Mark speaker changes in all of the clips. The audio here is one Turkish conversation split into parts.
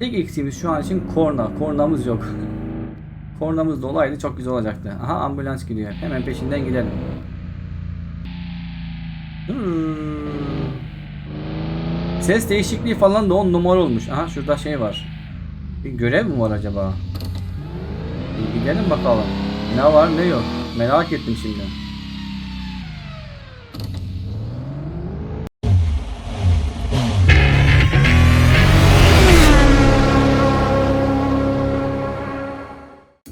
Speaker 1: Tek eksiğimiz şu an için korna. Kornamız yok. Kornamız da olaydı çok güzel olacaktı. Aha ambulans gidiyor. Hemen peşinden gidelim. Hmm. Ses değişikliği falan da 10 numara olmuş. Aha şurada şey var. Bir görev mi var acaba? Bir gidelim bakalım. Ne var ne yok. Merak ettim şimdi.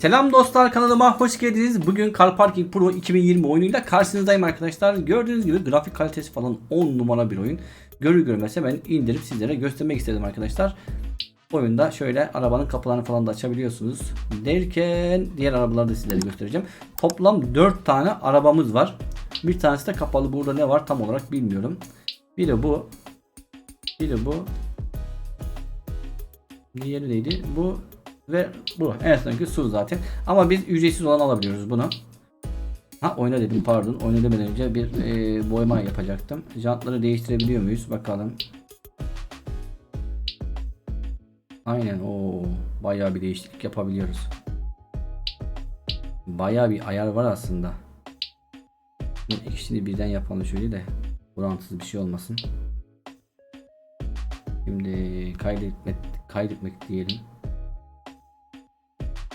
Speaker 1: Selam dostlar kanalıma hoş geldiniz. Bugün Car Parking Pro 2020 oyunuyla karşınızdayım arkadaşlar. Gördüğünüz gibi grafik kalitesi falan 10 numara bir oyun. Görür görmese ben indirip sizlere göstermek istedim arkadaşlar. Oyunda şöyle arabanın kapılarını falan da açabiliyorsunuz. Derken diğer arabaları da sizlere göstereceğim. Toplam 4 tane arabamız var. Bir tanesi de kapalı. Burada ne var tam olarak bilmiyorum. Biri bu. Biri bu. Diğeri neydi? Bu ve bu. En sonki su zaten. Ama biz ücretsiz olan alabiliyoruz bunu. Ha oyna dedim pardon. Oyna demeden önce bir e, boyama yapacaktım. Jantları değiştirebiliyor muyuz? Bakalım. Aynen o bayağı bir değişiklik yapabiliyoruz. Bayağı bir ayar var aslında. İkisini birden yapalım şöyle de orantısız bir şey olmasın. Şimdi kaydetmek kaydetmek diyelim.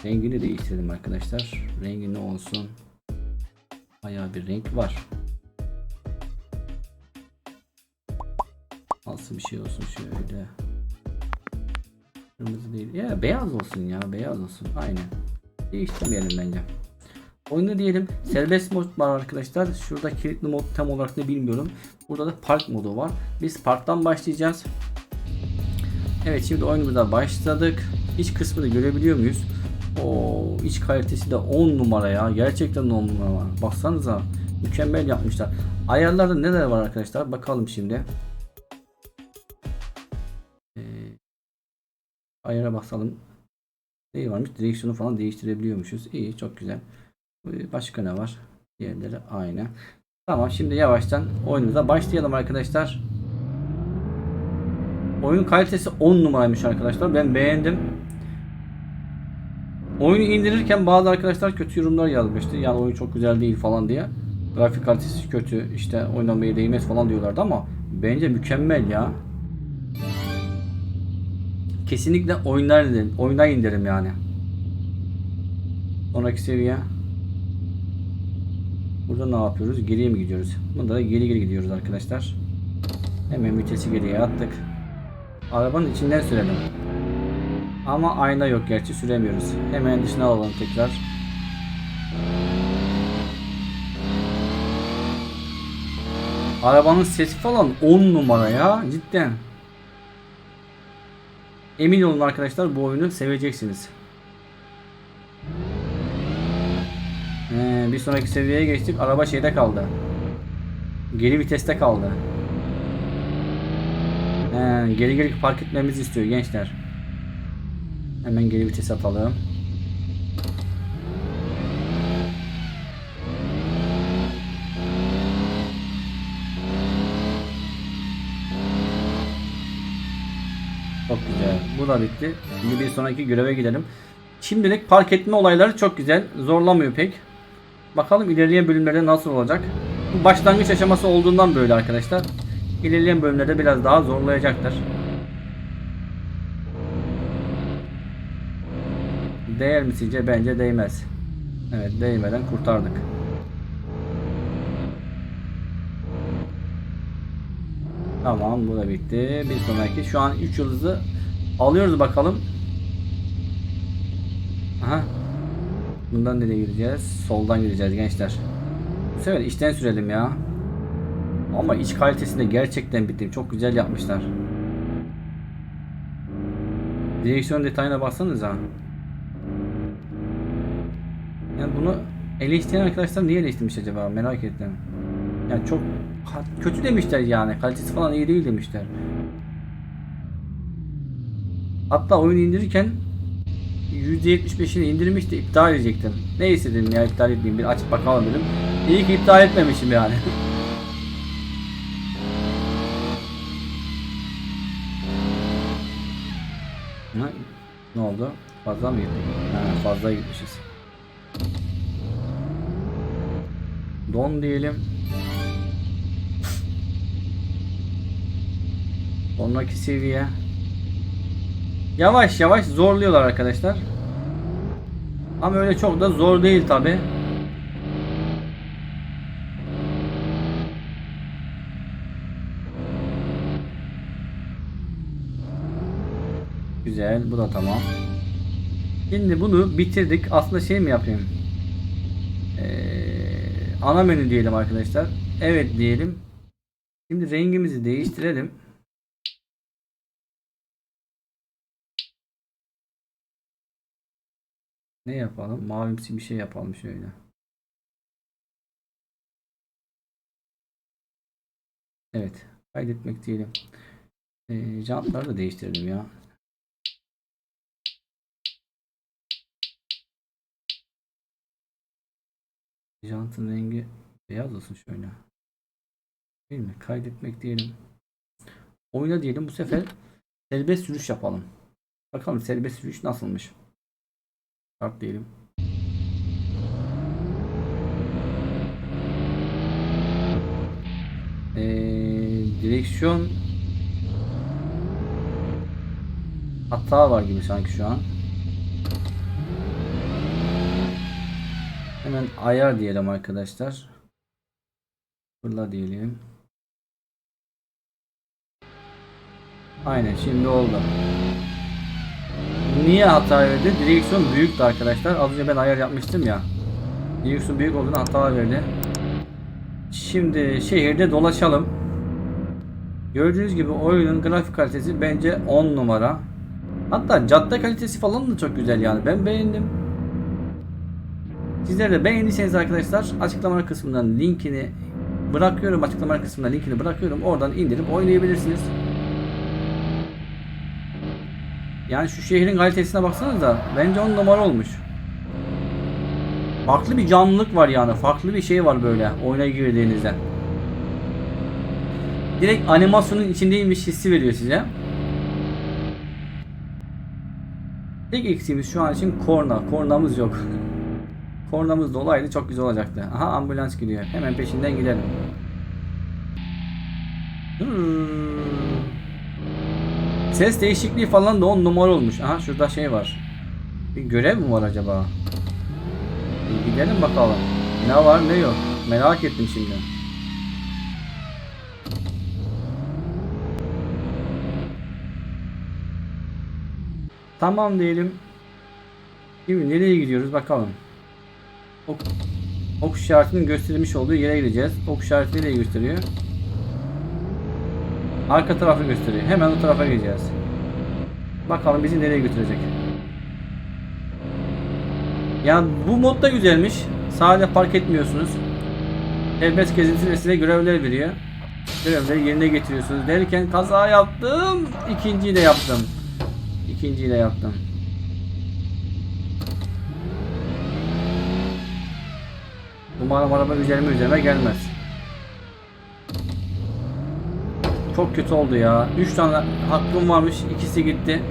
Speaker 1: Rengini değiştirelim arkadaşlar. Rengi ne olsun? Bayağı bir renk var. Nasıl bir şey olsun şöyle. Kırmızı değil. Ya beyaz olsun ya beyaz olsun. Aynen. Değiştirmeyelim bence. Oyunu diyelim serbest mod var arkadaşlar. Şurada kilitli mod tam olarak ne bilmiyorum. Burada da park modu var. Biz parktan başlayacağız. Evet şimdi oyunumuza başladık. İç kısmını görebiliyor muyuz? O iç kalitesi de 10 numara ya. Gerçekten 10 numara. Baksanıza. Mükemmel yapmışlar. Ayarlarda neler var arkadaşlar? Bakalım şimdi. Ee, ayara basalım. Ne varmış? Direksiyonu falan değiştirebiliyormuşuz. İyi, çok güzel. Ee, Başka ne var? Diğerleri aynı. Tamam, şimdi yavaştan oyunumuza başlayalım arkadaşlar. Oyun kalitesi 10 numaraymış arkadaşlar. Ben beğendim. Oyunu indirirken bazı arkadaşlar kötü yorumlar yazmıştı. Yani oyun çok güzel değil falan diye. Grafik kalitesi kötü, işte oynamaya değmez falan diyorlardı ama bence mükemmel ya. Kesinlikle oynar dedim. Oyuna indirim yani. Sonraki seviye. Burada ne yapıyoruz? Geriye mi gidiyoruz? Bunda da geri geri gidiyoruz arkadaşlar. Hemen vitesi geriye attık. Arabanın içinden sürelim. Ama ayna yok gerçi süremiyoruz. Hemen dışına alalım tekrar. Arabanın sesi falan 10 numara ya cidden. Emin olun arkadaşlar bu oyunu seveceksiniz. Ee, bir sonraki seviyeye geçtik. Araba şeyde kaldı. Geri viteste kaldı. Ee, geri geri park etmemizi istiyor gençler. Hemen geri vites atalım. Çok güzel. Bu da bitti. Şimdi bir sonraki göreve gidelim. Şimdilik park etme olayları çok güzel. Zorlamıyor pek. Bakalım ilerleyen bölümlerde nasıl olacak. Başlangıç aşaması olduğundan böyle arkadaşlar. İlerleyen bölümlerde biraz daha zorlayacaktır. Değer mi sizce? Bence değmez. Evet değmeden kurtardık. Tamam bu da bitti. Bir sonraki şu an 3 yıldızı alıyoruz bakalım. Aha. Bundan nereye gireceğiz? Soldan gireceğiz gençler. Bu sefer içten sürelim ya. Ama iç kalitesi de gerçekten bitti. Çok güzel yapmışlar. Direksiyon detayına baksanıza. Yani bunu eleştiren arkadaşlar niye eleştirmiş acaba merak ettim. Yani çok kötü demişler yani kalitesi falan iyi değil demişler. Hatta oyunu indirirken %75'ini indirmişti iptal edecektim. Neyse dedim ya iptal edeyim bir açıp bakalım dedim. İyi ki iptal etmemişim yani. Ne oldu? Fazla mı gittik? Ha, fazla gitmişiz. Don diyelim. Sonraki seviye. Yavaş yavaş zorluyorlar arkadaşlar. Ama öyle çok da zor değil tabi. Güzel bu da tamam. Şimdi bunu bitirdik. Aslında şey mi yapayım? Ee, ana menü diyelim arkadaşlar. Evet diyelim. Şimdi rengimizi değiştirelim. Ne yapalım? Mavimsi bir şey yapalım şöyle. Evet. Kaydetmek diyelim. Ee, jantları da değiştirelim ya. Jantın rengi beyaz olsun şöyle. Değil mi? Kaydetmek diyelim. Oyna diyelim. Bu sefer serbest sürüş yapalım. Bakalım serbest sürüş nasılmış. Start diyelim. Ee, direksiyon hata var gibi sanki şu an. Hemen ayar diyelim arkadaşlar. Fırla diyelim. Aynen şimdi oldu. Niye hata verdi? Direksiyon büyüktü arkadaşlar. Az önce ben ayar yapmıştım ya. Direksiyon büyük olduğunu hata verdi. Şimdi şehirde dolaşalım. Gördüğünüz gibi oyunun grafik kalitesi bence 10 numara. Hatta cadde kalitesi falan da çok güzel yani. Ben beğendim. Sizler de beğendiyseniz arkadaşlar açıklama kısmından linkini bırakıyorum. Açıklama kısmından linkini bırakıyorum. Oradan indirip oynayabilirsiniz. Yani şu şehrin kalitesine baksanız da bence 10 numara olmuş. Farklı bir canlılık var yani. Farklı bir şey var böyle oyuna girdiğinizde. Direkt animasyonun içindeymiş hissi veriyor size. Tek eksiğimiz şu an için korna. Kornamız yok. Kornamız da olaydı çok güzel olacaktı. Aha ambulans gidiyor. Hemen peşinden gidelim. Hmm. Ses değişikliği falan da 10 numara olmuş. Aha şurada şey var. Bir görev mi var acaba? Bir gidelim bakalım. Ne var ne yok. Merak ettim şimdi. Tamam diyelim. Şimdi nereye gidiyoruz bakalım. Ok, ok işaretinin gösterilmiş olduğu yere gideceğiz. Ok işareti nereye gösteriyor? Arka tarafı gösteriyor. Hemen o tarafa gideceğiz. Bakalım bizi nereye götürecek. Ya bu mod da güzelmiş. Sadece park etmiyorsunuz. Serbest gezinti ve size görevler veriyor. Görevleri yerine getiriyorsunuz derken kaza yaptım. İkinciyi de yaptım. İkinciyi de yaptım. Umarım araba üzerime üzerime gelmez. Çok kötü oldu ya. 3 tane hakkım varmış. ikisi gitti.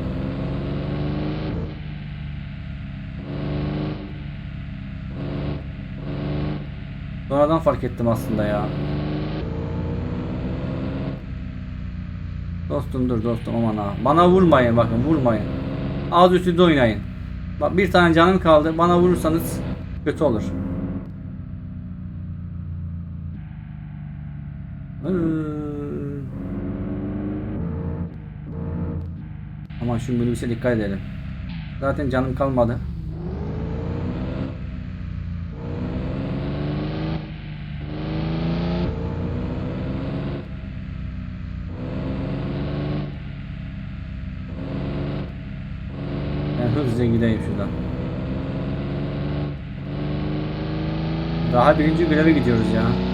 Speaker 1: Sonradan fark ettim aslında ya. Dostum dur dostum aman ha. Bana vurmayın bakın vurmayın. Az üstünde oynayın. Bak bir tane canım kaldı. Bana vurursanız kötü olur. Ama şu minibüse dikkat edelim. Zaten canım kalmadı. Hızlıca gideyim şuradan. Daha birinci göreve gidiyoruz ya.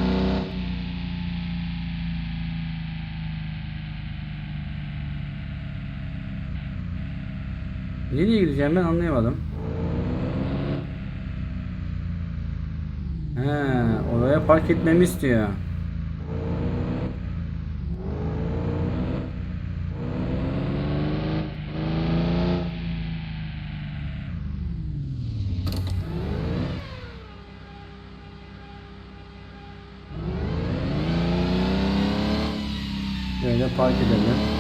Speaker 1: Nereye gideceğim ben anlayamadım. He, oraya park etmemi istiyor. Böyle park edelim.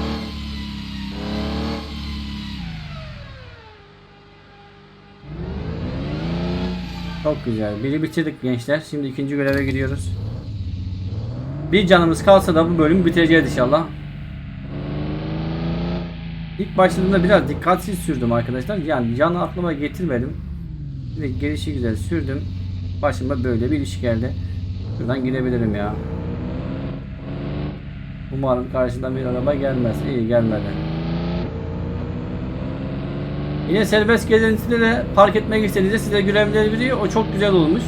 Speaker 1: Çok güzel. Biri bitirdik gençler. Şimdi ikinci göreve gidiyoruz. Bir canımız kalsa da bu bölümü bitireceğiz inşallah. İlk başladığımda biraz dikkatsiz sürdüm arkadaşlar. Yani canı aklıma getirmedim. Şimdi gelişi güzel sürdüm. Başıma böyle bir iş geldi. Şuradan gidebilirim ya. Umarım karşıdan bir araba gelmez. İyi gelmedi. Yine serbest gezintide de park etmek istediğinizde size görevleri veriyor. O çok güzel olmuş.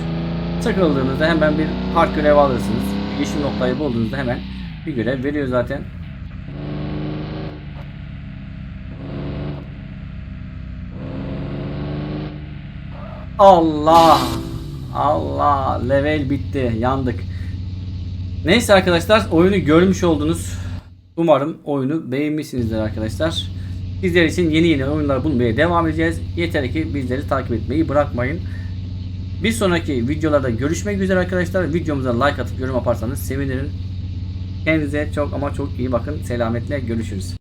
Speaker 1: Sıkıldığınızda hemen bir park görevi alırsınız. Yeşil noktayı bulduğunuzda hemen bir görev veriyor zaten. Allah! Allah! Level bitti. Yandık. Neyse arkadaşlar oyunu görmüş oldunuz. Umarım oyunu beğenmişsinizdir arkadaşlar. Bizler için yeni yeni oyunlar bulmaya devam edeceğiz. Yeter ki bizleri takip etmeyi bırakmayın. Bir sonraki videolarda görüşmek üzere arkadaşlar. Videomuza like atıp yorum yaparsanız sevinirim. Kendinize çok ama çok iyi bakın. Selametle görüşürüz.